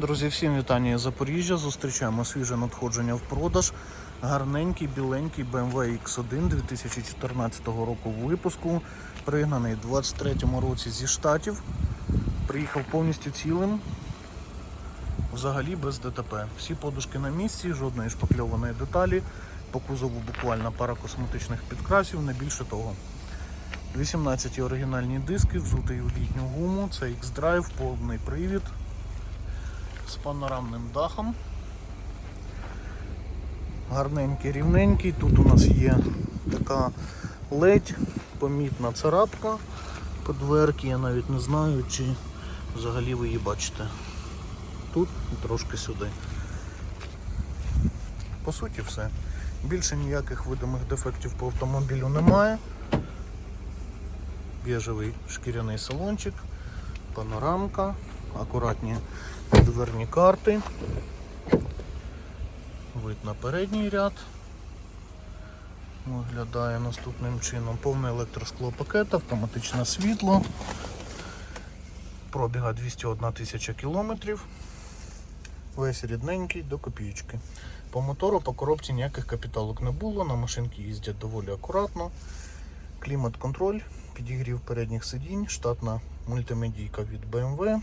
Друзі, всім вітання із Запоріжжя. Зустрічаємо свіже надходження в продаж. Гарненький біленький BMW X1 2014 року випуску. Пригнаний у 23-му році зі штатів. Приїхав повністю цілим. Взагалі без ДТП. Всі подушки на місці, жодної шпакльованої деталі. По кузову буквально пара косметичних підкрасів, не більше того. 18 оригінальні диски, взутий у літню гуму, це X-Drive, повний привід з панорамним дахом. Гарненький, рівненький. Тут у нас є така ледь помітна царапка по дверці. Я навіть не знаю, чи взагалі ви її бачите. Тут і трошки сюди. По суті, все. Більше ніяких видимих дефектів по автомобілю немає. Біжевий шкіряний салончик, панорамка, акуратні дверні карти. Вид на передній ряд. Виглядає наступним чином. Повне електросклопакет, автоматичне світло. Пробіга 201 тисяча кілометрів. Весь рідненький до копійки. По мотору, по коробці ніяких капіталок не було, на машинки їздять доволі акуратно. Клімат-контроль, підігрів передніх сидінь, штатна мультимедійка від BMW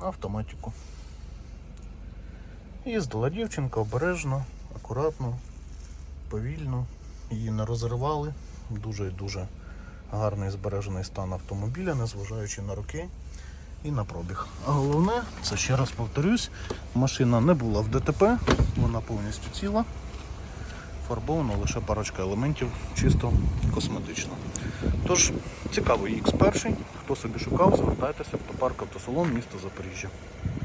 на автоматику. Їздила дівчинка обережно, акуратно, повільно, її не розривали. Дуже і дуже гарний збережений стан автомобіля, незважаючи на роки і на пробіг. А головне, це ще раз повторюсь, машина не була в ДТП, вона повністю ціла. Фарбовано лише парочка елементів, чисто косметично. Тож, цікавий X1, хто собі шукав, звертайтеся, автопарк автосалон, міста Запоріжжя.